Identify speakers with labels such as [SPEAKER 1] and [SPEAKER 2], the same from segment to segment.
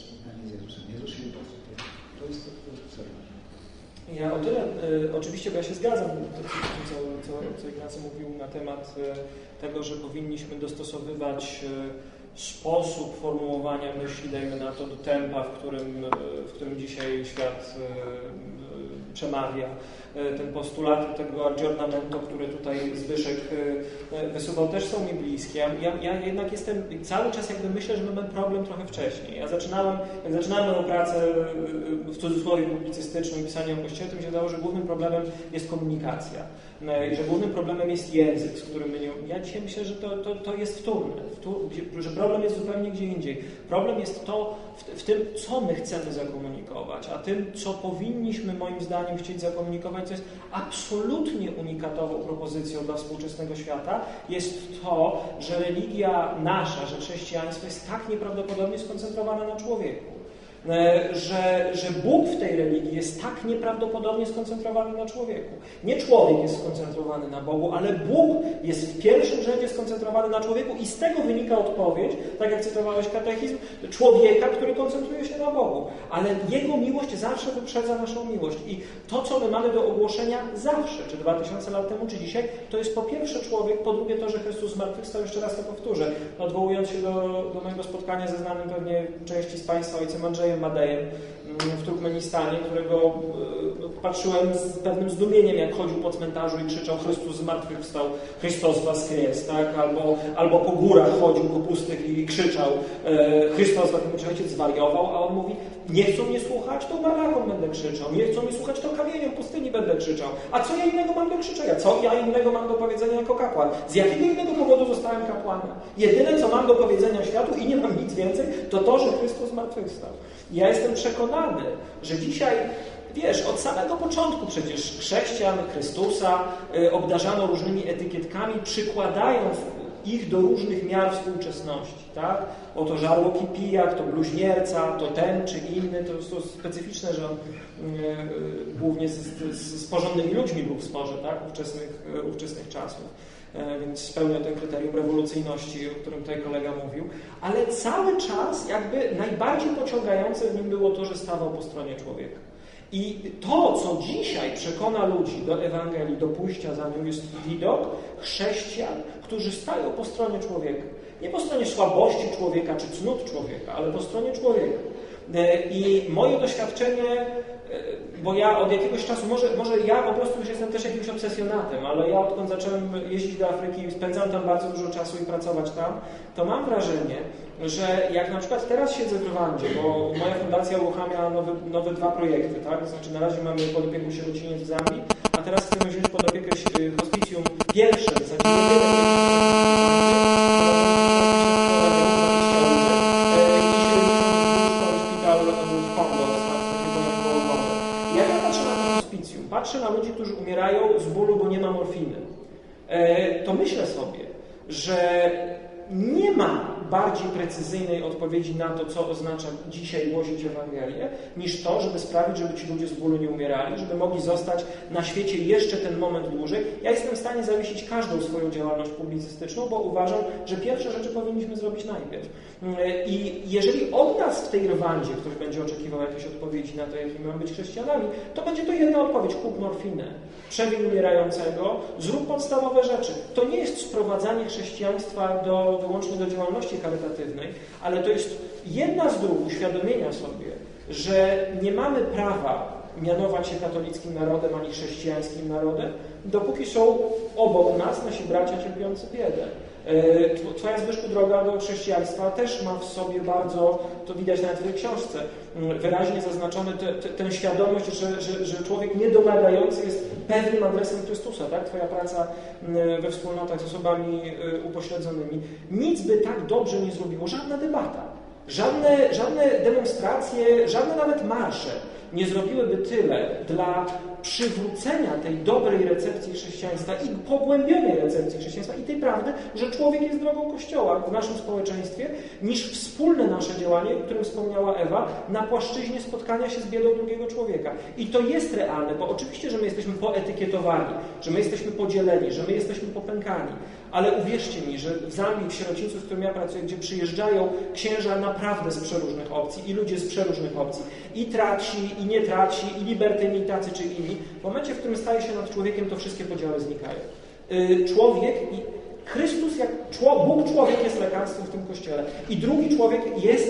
[SPEAKER 1] spotkanie z Jezusem. Jezus się To jest to,
[SPEAKER 2] Ja o tyle, y, oczywiście, bo ja się zgadzam z tym, co, co, co Ignacy mówił na temat y, tego, że powinniśmy dostosowywać y, sposób formułowania myśli, dajmy na to, do tempa, w którym, w którym dzisiaj świat przemawia. Y, Ten postulat tego aggiornamento, który tutaj Zbyszek y, y, wysuwał, też są mi bliskie. Ja, ja jednak jestem, cały czas jakby myślę, że mamy problem trochę wcześniej. Ja zaczynałem, jak zaczynałem pracę w cudzysłowie publicystyczną i pisanie o Kościele, to mi się wydawało, że głównym problemem jest komunikacja. I że głównym problemem jest język, z którym my nie... Ja dzisiaj myślę, że to, to, to jest wtórne, wtór, że problem jest zupełnie gdzie indziej. Problem jest to w, w tym, co my chcemy zakomunikować, a tym, co powinniśmy moim zdaniem chcieć zakomunikować, co jest absolutnie unikatową propozycją dla współczesnego świata, jest to, że religia nasza, że chrześcijaństwo jest tak nieprawdopodobnie skoncentrowane na człowieku. E, że, że Bóg w tej religii jest tak nieprawdopodobnie skoncentrowany na człowieku. Nie człowiek jest skoncentrowany na Bogu, ale Bóg jest w pierwszym rzędzie skoncentrowany na człowieku i z tego wynika odpowiedź, tak jak cytowałeś katechizm, człowieka, który koncentruje się na Bogu. Ale Jego miłość zawsze wyprzedza naszą miłość. I to, co my mamy do ogłoszenia zawsze, czy 2000 lat temu, czy dzisiaj, to jest po pierwsze człowiek, po drugie to, że Chrystus zmartwychwstał, jeszcze raz to powtórzę, odwołując się do, do mojego spotkania ze znanym pewnie części z Państwa ojcem Andrzejem Madejem mm, w Turkmenistanie, którego e, patrzyłem z pewnym zdumieniem, jak chodził po cmentarzu i krzyczał Chrystus zmartwychwstał, Chrystus was jest, tak? Albo, albo po górach chodził po pustych i krzyczał e, Chrystus czy ojciec zwariował, a on mówi, nie chcą mnie słuchać, to barakom będę krzyczał, nie chcą mnie słuchać, to kamieniem pustyni będę krzyczał. A co ja innego mam do krzyczenia? Co ja innego mam do powiedzenia jako kapłan? Z jakiego innego powodu zostałem kapłanem? Jedyne, co mam do powiedzenia światu i nie mam nic więcej, to to, że Chrystus zmartwychwstał. Ja jestem przekonany, że dzisiaj Wiesz, od samego początku przecież chrześcijan, Chrystusa y, obdarzano różnymi etykietkami, przykładając ich do różnych miar współczesności. Tak? Oto żarłoki pijak, to bluźnierca, to ten czy inny. To jest to specyficzne, że on y, y, głównie z, z, z porządnymi ludźmi był w sporze tak? ówczesnych, ówczesnych czasów. E, więc spełnia ten kryterium rewolucyjności, o którym tutaj kolega mówił, ale cały czas jakby najbardziej pociągające w nim było to, że stawał po stronie człowieka. I to, co dzisiaj przekona ludzi do Ewangelii, do pójścia za nią, jest widok chrześcijan, którzy stają po stronie człowieka. Nie po stronie słabości człowieka czy cnót człowieka, ale po stronie człowieka. E, I moje doświadczenie bo ja od jakiegoś czasu, może, może ja po prostu już jestem też jakimś obsesjonatem, ale ja odkąd zacząłem jeździć do Afryki spędzam tam bardzo dużo czasu i pracować tam, to mam wrażenie, że jak na przykład teraz siedzę w Rwandzie, bo moja fundacja uruchamia nowe, nowe dwa projekty, tak? Znaczy na razie mamy pod opieką sierociniec w Zambii, a teraz chcemy wziąć pod opiekę hospicjum pierwsze, w zasadzie że nie ma bardziej precyzyjnej odpowiedzi na to, co oznacza dzisiaj głosić Ewangelię, niż to, żeby sprawić, żeby ci ludzie z bólu nie umierali, żeby mogli zostać na świecie jeszcze ten moment dłużej. Ja jestem w stanie zawiesić każdą swoją działalność publicystyczną, bo uważam, że pierwsze rzeczy powinniśmy zrobić najpierw. I jeżeli od nas w tej Rwandzie ktoś będzie oczekiwał jakiejś odpowiedzi na to, jakimi mamy być chrześcijanami, to będzie to jedna odpowiedź. Kup morfinę, przewin umierającego, zrób podstawowe rzeczy. To nie jest sprowadzanie chrześcijaństwa do, wyłącznie do działalności charytatywnej, ale to jest jedna z dróg uświadomienia sobie, że nie mamy prawa mianować się katolickim narodem ani chrześcijańskim narodem, dopóki są obok nas nasi bracia cierpiący biedę. E, twoja Zbyszku droga do chrześcijaństwa też ma w sobie bardzo, to widać na Twojej książce, mm, wyraźnie zaznaczony tę świadomość, że, że, że człowiek niedomagający jest pewnym adresem Chrystusa. Tak? Twoja praca mm, we wspólnotach z osobami y, upośledzonymi. Nic by tak dobrze nie zrobiło, żadna debata, żadne, żadne demonstracje, żadne nawet marsze nie zrobiłyby tyle dla przywrócenia tej dobrej recepcji chrześcijaństwa i pogłębionej recepcji chrześcijaństwa i tej prawdy, że człowiek jest drogą Kościoła w naszym społeczeństwie, niż wspólne nasze działanie, o którym wspomniała Ewa, na płaszczyźnie spotkania się z biedą drugiego człowieka. I to jest realne, bo oczywiście, że my jesteśmy poetykietowani, że my jesteśmy podzieleni, że my jesteśmy popękani, Ale uwierzcie mi, że w Zambii, w sierocińcu, w którym ja pracuję, gdzie przyjeżdżają księża naprawdę z przeróżnych opcji i ludzie z przeróżnych opcji, i traci, i nie traci, i libertyni tacy czy inni, w momencie, w którym staje się nad człowiekiem, to wszystkie podziały znikają. Y, Człowiek i Chrystus, jak Bóg człowiek jest lekarstwem w tym kościele i drugi człowiek jest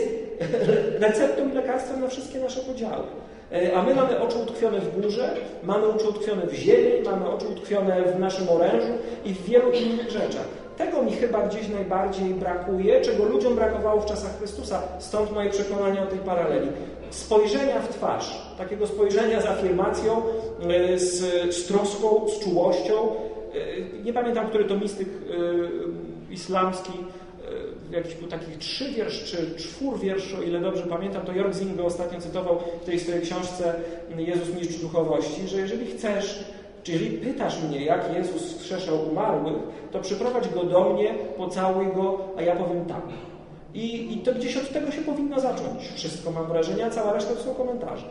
[SPEAKER 2] receptą i lekarstwem na wszystkie nasze podziały. E, A my mamy oczy utkwione w górze, mamy oczy utkwione w ziemi, mamy oczy utkwione w naszym orężu i w wielu innych rzeczach. Tego mi chyba gdzieś najbardziej brakuje, czego ludziom brakowało w czasach Chrystusa. Stąd moje przekonanie o tej paraleli. Spojrzenia w twarz, takiego spojrzenia z afirmacją, e, z, z troską, z czułością. E, Nie pamiętam, który to mistyk islamski w jakichś był takich trzy wiersz, czy czwór wiersz, o ile dobrze pamiętam, to Jorg Zing go ostatnio cytował w tej swojej książce Jezus Mistrz Duchowości, że jeżeli chcesz, czy jeżeli pytasz mnie, jak Jezus skrzeszał umarłych, to przyprowadź go do mnie, pocałuj go, a ja powiem tak. I, I to gdzieś od tego się powinno zacząć. Wszystko mam wrażenie, a cała reszta to są komentarze.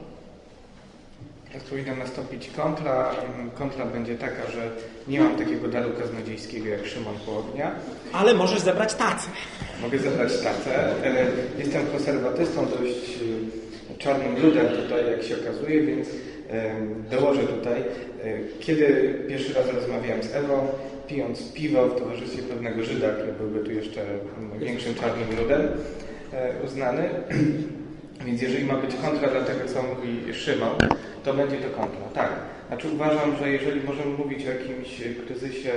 [SPEAKER 3] Teraz powinna nastąpić kontra. Kontra będzie taka, że nie mam takiego daru kaznodziejskiego jak Szymon Południa.
[SPEAKER 2] Ale możesz zebrać tacę.
[SPEAKER 3] Mogę zebrać tacę. E, Jestem konserwatystą, dość e, czarnym ludem tutaj, jak się okazuje, więc e, dołożę tutaj. Kiedy pierwszy raz rozmawiałem z Ewą, pijąc piwo w towarzystwie pewnego Żyda, który byłby tu jeszcze mm, większym czarnym ludem uznany, więc jeżeli ma być kontra dla tego, co mówi Szymon, to będzie to kontra. Tak. Znaczy uważam, że jeżeli możemy mówić o jakimś kryzysie,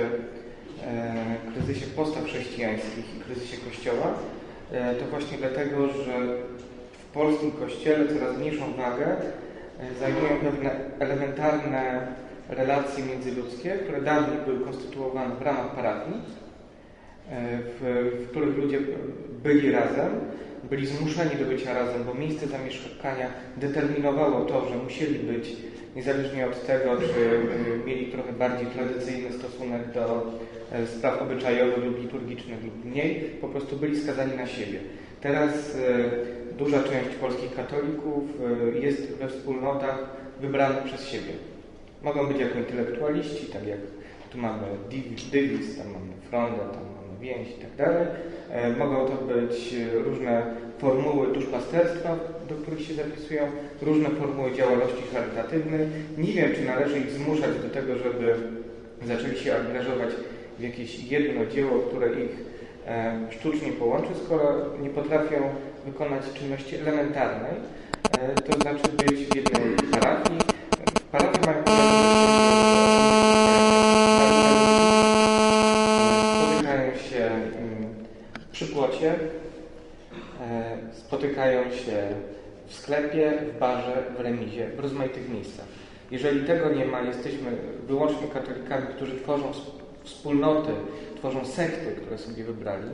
[SPEAKER 3] e, kryzysie postaw chrześcijańskich i kryzysie Kościoła, e, to właśnie dlatego, że w polskim Kościele coraz mniejszą wagę e, zajmują pewne elementarne relacje międzyludzkie, które dawniej były konstytuowane w ramach parafii, w, w których ludzie byli razem, byli zmuszeni do bycia razem, bo miejsce zamieszkania determinowało to, że musieli być, niezależnie od tego, czy y, mieli trochę bardziej tradycyjny stosunek do e, spraw obyczajowych lub liturgicznych lub mniej, po prostu byli skazani na siebie. Teraz e, duża część polskich katolików e, jest we wspólnotach wybranych przez siebie. Mogą być jako intelektualiści, tak jak tu mamy Divis, tam mamy Frondę, tam mamy więź tak dalej. E, Mogą to być różne formuły duszpasterstwa, do których się zapisują, różne formuły działalności charytatywnej. Nie wiem, czy należy ich zmuszać do tego, żeby zaczęli się angażować w jakieś jedno dzieło, które ich e, sztucznie połączy, skoro nie potrafią wykonać czynności elementarnej, e, to znaczy być w jednej parafii. W parafii mają spotykają się mm, przy płocie, e, w sklepie, w barze, w remizie, w rozmaitych miejscach. Jeżeli tego nie ma, jesteśmy wyłącznie katolikami, którzy tworzą sp- wspólnoty, tworzą sekty, które sobie wybrali,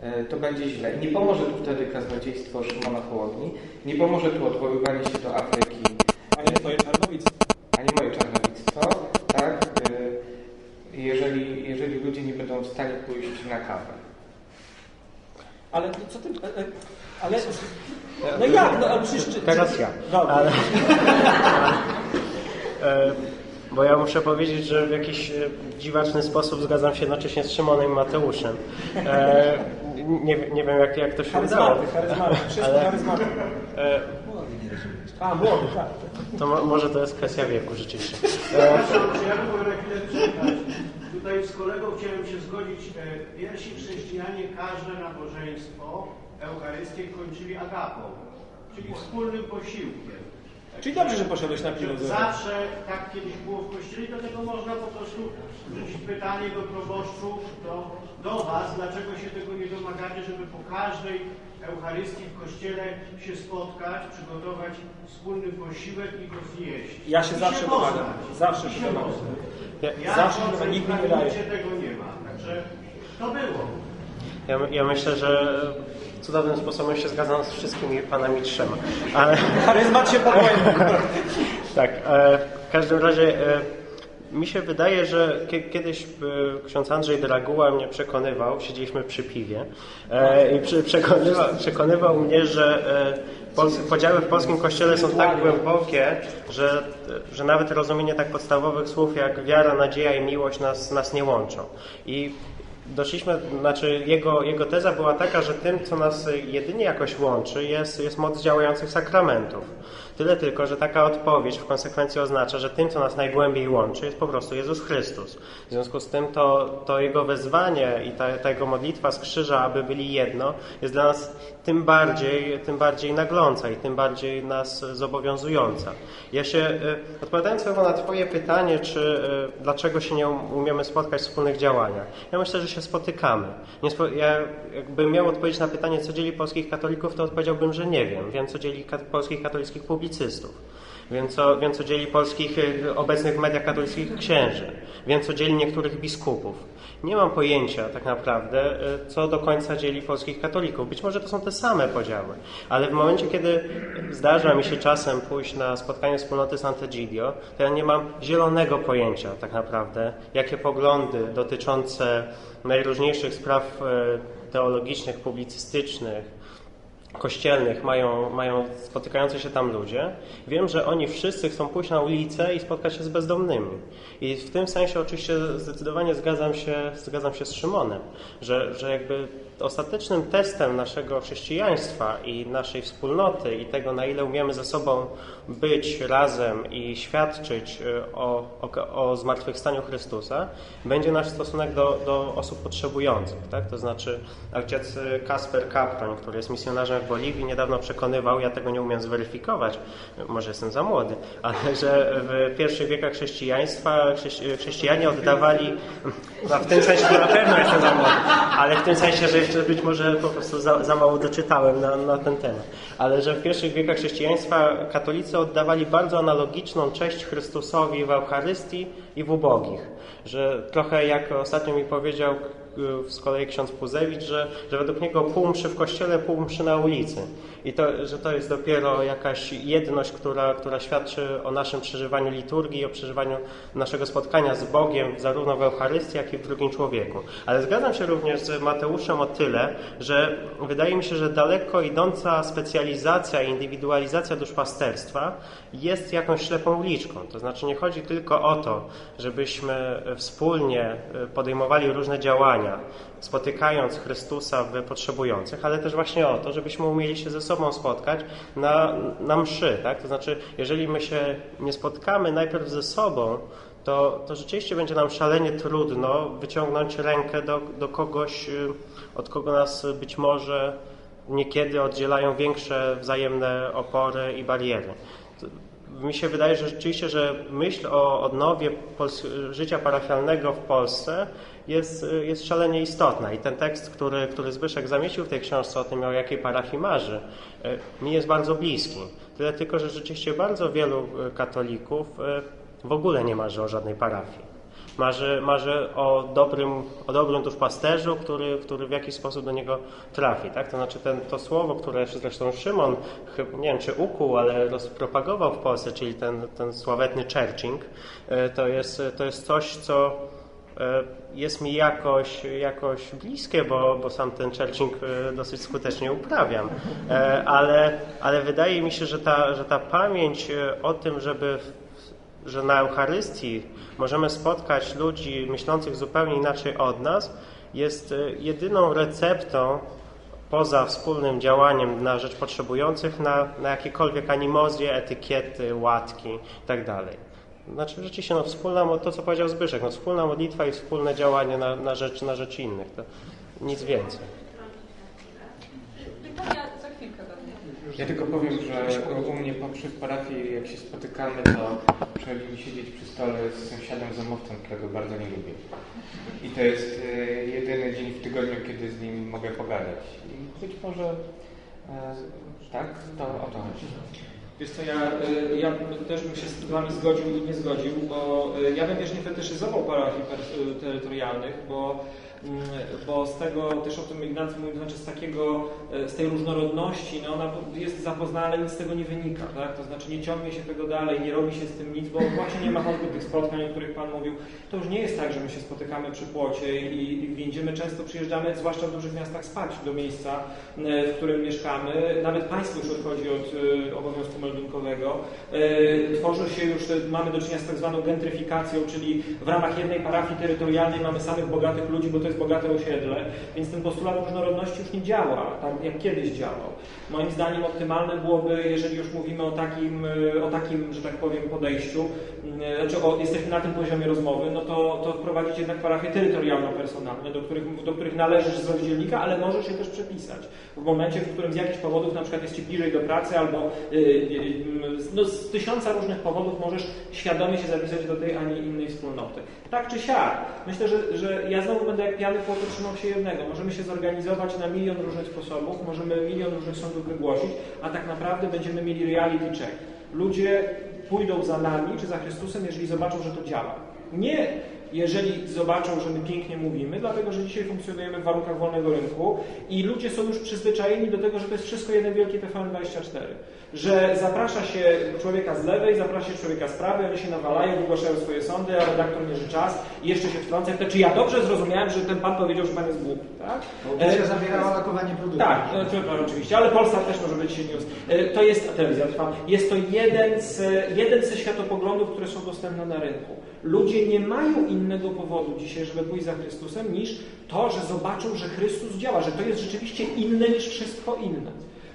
[SPEAKER 3] e, to będzie źle. Nie pomoże tu wtedy kaznodziejstwo Szymona Hołowni, nie pomoże tu odwoływanie się do Afryki,
[SPEAKER 2] A nie twoje czarnowictwo.
[SPEAKER 3] ani moje czarnowictwo, tak? Y, Jeżeli, jeżeli ludzie nie będą w stanie pójść na kawę.
[SPEAKER 2] Ale co ty... e, e, Ale... No jak? No, ale przecież... czy-
[SPEAKER 4] Teraz ja.
[SPEAKER 2] Dobra.
[SPEAKER 4] Ale, e, bo ja muszę powiedzieć, że w jakiś dziwaczny sposób zgadzam się jednocześnie z Szymonem i Mateuszem. E, nie, nie wiem, jak, jak to się udało.
[SPEAKER 2] Charyzmaty, charyzmaty.
[SPEAKER 4] E,
[SPEAKER 2] A, młody, tak.
[SPEAKER 4] to mo, może to jest kwestia wieku rzeczywiście. E,
[SPEAKER 5] Tutaj z kolegą chciałem się zgodzić. E, Pierwsi chrześcijanie każde nabożeństwo, Eucharystię kończyli agapą, czyli wspólnym posiłkiem.
[SPEAKER 2] Czyli dobrze, że poszedłeś na filozofię.
[SPEAKER 5] Zawsze tak kiedyś było w kościele i dlatego można po prostu rzucić pytanie do proboszczów, do, do Was, dlaczego się tego nie domagacie, żeby po każdej Eucharystii w kościele się spotkać, przygotować wspólny posiłek i go zjeść.
[SPEAKER 2] Ja się
[SPEAKER 5] I
[SPEAKER 2] zawsze
[SPEAKER 5] poznać.
[SPEAKER 2] domagam. Zawsze
[SPEAKER 5] I
[SPEAKER 2] się
[SPEAKER 5] poznać.
[SPEAKER 4] ja,
[SPEAKER 5] Ja
[SPEAKER 2] Zawsze
[SPEAKER 5] i
[SPEAKER 2] nikt mi nie daje.
[SPEAKER 5] tego nie ma. Także to było.
[SPEAKER 4] ja, ja myślę, że cudownym sposobem się zgadzam z wszystkimi panami trzema. Ale,
[SPEAKER 2] Charyzmat się podwójny.
[SPEAKER 4] Tak, e, w każdym razie e, mi się wydaje, że kie- kiedyś e, ksiądz Andrzej Draguła mnie przekonywał, siedzieliśmy przy piwie e, i przekonywał, przekonywał mnie, że e, podziały w polskim kościele są tak głębokie, że, że nawet rozumienie tak podstawowych słów jak wiara, nadzieja i miłość nas, nas nie łączą. I doszliśmy, znaczy jego, jego teza była taka, że tym, co nas jedynie jakoś łączy, jest, jest moc działających sakramentów. Tyle tylko, że taka odpowiedź w konsekwencji oznacza, że tym, co nas najgłębiej łączy, jest po prostu Jezus Chrystus. W związku z tym to, to Jego wezwanie i ta, ta Jego modlitwa z krzyża, aby byli jedno, jest dla nas tym bardziej, tym bardziej nagląca i tym bardziej nas zobowiązująca. Ja się, e, odpowiadając chyba na Twoje pytanie, czy e, dlaczego się nie umiemy spotkać w wspólnych działaniach, ja myślę, że się spotykamy. Nie spo, ja jakbym miał odpowiedzieć na pytanie, co dzieli polskich katolików, to odpowiedziałbym, że nie wiem. Wiem, co dzieli polskich katolickich publicystów. Wiem co, wiem, co dzieli polskich e, obecnych mediach katolickich księży. Wiem, co dzieli niektórych biskupów. Nie mam pojęcia tak naprawdę, e, co do końca dzieli polskich katolików. Być może to są te same podziały, ale w momencie, kiedy zdarza mi się czasem pójść na spotkanie wspólnoty Sant'Egidio, to ja nie mam zielonego pojęcia tak naprawdę, jakie poglądy dotyczące najróżniejszych spraw e, teologicznych, publicystycznych, kościelnych mają, mają spotykający się tam ludzie. Wiem, że oni wszyscy chcą pójść na ulicę i spotkać się z bezdomnymi. I w tym sensie oczywiście zdecydowanie zgadzam się, zgadzam się z Szymonem, że, że jakby ostatecznym testem naszego chrześcijaństwa i naszej wspólnoty i tego, na ile umiemy ze sobą być razem i świadczyć y, o, o, o zmartwychwstaniu Chrystusa, będzie nasz stosunek do, do osób potrzebujących. Tak? To znaczy ojciec Kasper Kapron, który jest misjonarzem w Boliwii, niedawno przekonywał, ja tego nie umiem zweryfikować, może jestem za młody, ale że w pierwszych wiekach chrześcijaństwa chrześcijanie oddawali, no w tym sensie na pewno jestem za młody, ale w tym sensie, że jeszcze być może po prostu za, za mało doczytałem na, na ten temat, ale że w pierwszych wiekach chrześcijaństwa katolicy oddawali bardzo analogiczną cześć Chrystusowi w Eucharystii i w ubogich. Że trochę jak ostatnio mi powiedział z kolei ksiądz Puzewicz, że, że według niego pół mszy w kościele, pół mszy na ulicy. I to, że to jest dopiero jakaś jedność, która, która świadczy o naszym przeżywaniu liturgii, o przeżywaniu naszego spotkania z Bogiem, zarówno w Eucharystii, jak i w drugim człowieku. Ale zgadzam się również z Mateuszem o tyle, że wydaje mi się, że daleko idąca specjalizacja i indywidualizacja duszpasterstwa jest jakąś ślepą uliczką. To znaczy nie chodzi tylko o to, żebyśmy wspólnie podejmowali różne działania, spotykając Chrystusa w potrzebujących, ale też właśnie o to, żebyśmy umieli się ze sobą spotkać na, na mszy. Tak? To znaczy, jeżeli my się nie spotkamy najpierw ze sobą, to, to rzeczywiście będzie nam szalenie trudno wyciągnąć rękę do, do kogoś, y, od kogo nas być może niekiedy oddzielają większe wzajemne opory i bariery mi się wydaje, że rzeczywiście, że myśl o odnowie życia parafialnego w Polsce jest, jest szalenie istotna. I ten tekst, który, który Zbyszek zamieścił w tej książce o tym, o jakiej parafii marzy, e, mi jest bardzo bliski. Tyle tylko, że rzeczywiście bardzo wielu e, katolików e, w ogóle nie marzy o żadnej parafii. Marzy, marzy o dobrym, o dobrym duszpasterzu, który, który w jakiś sposób do niego trafi. Tak? To znaczy ten, to słowo, które zresztą Szymon, nie wiem czy ukuł, ale rozpropagował w Polsce, czyli ten, ten sławetny churching, to jest, to jest coś, co E, jest mi jakoś, jakoś bliskie, bo, bo sam ten churching e, dosyć skutecznie uprawiam. E, ale, ale wydaje mi się, że ta, że ta pamięć o tym, żeby że na Eucharystii możemy spotkać ludzi myślących zupełnie inaczej od nas, jest jedyną receptą poza wspólnym działaniem na rzecz potrzebujących na, na jakiekolwiek animozje, etykiety, łatki itd. Tak znaczy rzeczywiście no, wspólna, to co powiedział Zbyszek, no, wspólna modlitwa i wspólne działanie na, na, rzecz, na rzecz innych. To nic więcej.
[SPEAKER 3] Ja tylko powiem, że u mnie w parafii, jak się spotykamy, to mi siedzieć przy stole z sąsiadem zamówcą, którego bardzo nie lubię. I to jest e, jedyny dzień w tygodniu, kiedy z nim mogę pogadać. I być może e, tak, to o to chodzi.
[SPEAKER 2] Wiesz co, ja, y, ja też bym się z Wami zgodził i nie zgodził, bo ja bym też nie fetyszyzował parafii terytorialnych, bo bo z tego też o tym Ignacy mówił, to znaczy z takiego, e, z tej różnorodności, no ona jest zapoznana, ale nic z tego nie wynika, tak? To znaczy nie ciągnie się tego dalej, nie robi się z tym nic, bo właśnie nie ma choćby tych spotkań, o których Pan mówił. To już nie jest tak, że my się spotykamy przy płocie i, i często przyjeżdżamy, zwłaszcza w dużych miastach, spać do miejsca, e, w którym mieszkamy. Nawet państwo już odchodzi od e, obowiązku meldunkowego. Tworzy się już, mamy do czynienia z tak zwaną gentryfikacją, czyli w ramach jednej parafii terytorialnej mamy samych bogatych ludzi, bo to jest bogate osiedle, więc ten postulat różnorodności już nie działa, tak jak kiedyś działał. Moim zdaniem optymalne byłoby, jeżeli już mówimy o takim, y, o takim że tak powiem, podejściu, y, znaczy o, jesteśmy na tym poziomie rozmowy, no to, to wprowadzić jednak parafie terytorialno-personalne, do których, do których należysz zrobić dziennika, ale możesz je też przepisać. W momencie, w którym z jakichś powodów na przykład jest Ci bliżej do pracy albo y, y, no, z tysiąca różnych powodów możesz świadomie się zapisać do tej, a nie innej wspólnoty. Tak czy siak. Myślę, że, że ja znowu będę jak pijany po trzymał się jednego. Możemy się zorganizować na milion różnych sposobów, możemy milion różnych sądów wygłosić, a tak naprawdę będziemy mieli reality check. Ludzie pójdą za nami czy za Chrystusem, jeżeli zobaczą, że to działa. Nie jeżeli zobaczą, że my pięknie mówimy, dlatego że dzisiaj funkcjonujemy w warunkach wolnego rynku i ludzie są już przyzwyczajeni do tego, że to jest wszystko jeden wielki TVN24. Że zaprasza się człowieka z lewej, zaprasza się człowieka z prawej, oni się nawalają, wygłaszają swoje sądy, a redaktor mierzy czas i jeszcze się wtrąca. To czy ja dobrze zrozumiałem, że ten pan powiedział, że pan jest głupi, tak?
[SPEAKER 1] Audycja zawierała lokowanie produktów.
[SPEAKER 2] Tak, to, oczywiście, ale Polsat też może być news. E, To jest telewizja trwa. Jest to jeden z, jeden ze światopoglądów, które są dostępne na rynku. Ludzie nie mają innego powodu dzisiaj, żeby pójść za Chrystusem, niż to, że zobaczą, że Chrystus działa, że to jest rzeczywiście inne niż wszystko inne.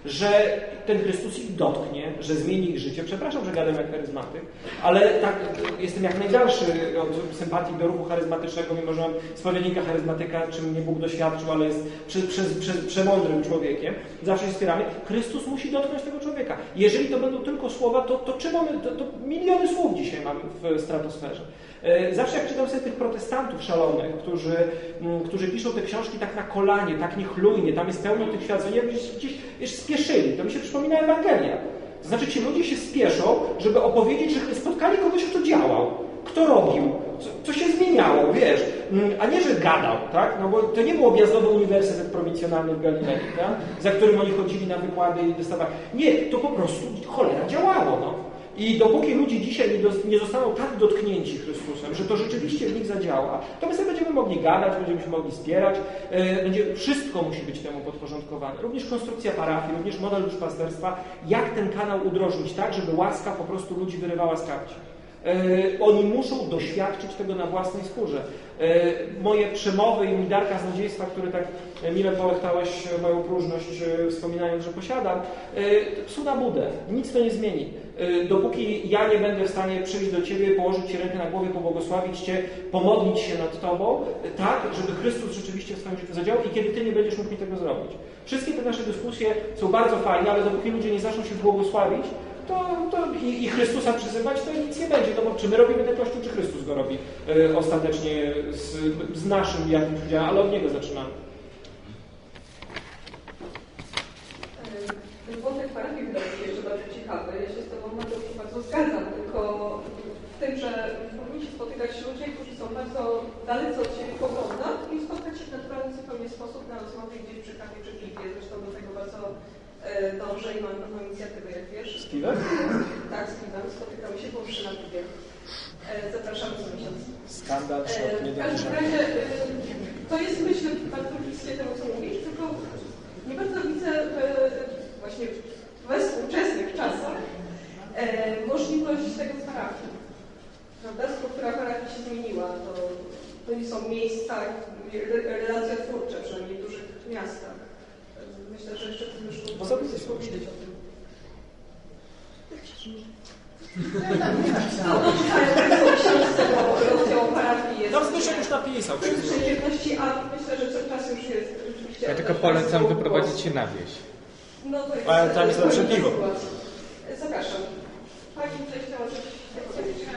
[SPEAKER 2] Że ten Chrystus ich dotknie, że zmieni ich życie. Przepraszam, że gadam jak charyzmatyk, ale tak jestem jak najdalszy od sympatii do ruchu charyzmatycznego, mimo że mam spowiednika charyzmatyka, czym mnie Bóg doświadczył, ale jest prze, prze, prze, przemądrym człowiekiem. Zawsze się wspieramy. Chrystus musi dotknąć tego człowieka. Jeżeli to będą tylko słowa, to, to czy mamy, to, to miliony słów dzisiaj mamy w stratosferze. E, Zawsze jak czytam sobie tych protestantów szalonych, którzy, m, którzy piszą te książki tak na kolanie, tak niechlujnie, tam jest pełno tych świadczeń, jakby gdzieś, gdzieś spieszyli. To mi się przypomina Ewangelia. To znaczy ci ludzie się spieszą, żeby opowiedzieć, że spotkali kogoś, kto działał, kto robił, co, co się zmieniało, wiesz, Mm, a nie, że gadał, tak? No bo to nie był objazdowy uniwersytet prowincjonalny w Galilei, tak? za którym oni chodzili na wykłady i dostawali. Nie, to po prostu cholera działało, no. I dopóki ludzie dzisiaj nie, zostaną tak dotknięci Chrystusem, że to rzeczywiście w nich zadziała, to my sobie będziemy mogli gadać, będziemy się mogli wspierać, e, będzie, wszystko musi być temu podporządkowane. Również konstrukcja parafii, również model duszpasterstwa, jak ten kanał udrożnić tak, żeby łaska po prostu ludzi wyrywała z kapci. E, Oni muszą doświadczyć tego na własnej skórze. E, Moje przemowy i mój dar kaznodziejstwa, który tak e, mile połechtałeś e, moją próżność, wspominając, że posiadam, psu na budę. Nic to nie zmieni. Dopóki ja nie będę w stanie przyjść do Ciebie, położyć Ci rękę na głowie, pobłogosławić Cię, pomodlić się nad Tobą, tak, żeby Chrystus rzeczywiście w swoim życiu zadziałał i kiedy Ty nie będziesz mógł mi tego zrobić. Wszystkie te nasze dyskusje są bardzo fajne, ale dopóki ludzie nie zaczną się błogosławić, to, to i, i Chrystusa przyzywać, to nic nie będzie. No bo czy my robimy ten Kościół, czy Chrystus go robi e, ostatecznie z, z naszym jakimś udziałem, ale od Niego zaczynamy.
[SPEAKER 6] Ten wątek parafii wydaje mi się jeszcze bardzo ciekawy. Ja się z Tobą Mateuszu bardzo zgadzam, tylko w tym, że powinni się spotykać ludzie, którzy są bardzo dalece od siebie poglądach i spotkać się w naturalny zupełnie sposób na rozmowie gdzieś przy kawie czy piwie. Zresztą do tego bardzo e, dążę i mam taką inicjatywę, jak wiesz.
[SPEAKER 2] Steven?
[SPEAKER 6] Tak, z Steve'em spotykamy się po mszy na piwie. E, Zapraszamy co miesiąc.
[SPEAKER 2] Skandal,
[SPEAKER 6] E, W każdym razie e, to jest myślę bardzo bliskie temu, co mówisz, tylko nie bardzo widzę e, właśnie we współczesnych czasach e, możliwość tego w parafii. Prawda? Struktura parafii się zmieniła. To, to nie są miejsca, re- relacje twórcze, przynajmniej w dużych miastach myślę, że jeszcze tu już
[SPEAKER 2] Bo sobie
[SPEAKER 6] coś powiedzieć o tym. No,
[SPEAKER 2] no Zbyszek już napisał.
[SPEAKER 6] Myślę, że co czas już jest.
[SPEAKER 7] Ja tylko polecam wyprowadzić się na wieś.
[SPEAKER 6] No to jest...
[SPEAKER 2] Ale tam jest lepsze piwo.
[SPEAKER 6] Zapraszam. Pani coś chciała coś powiedzieć.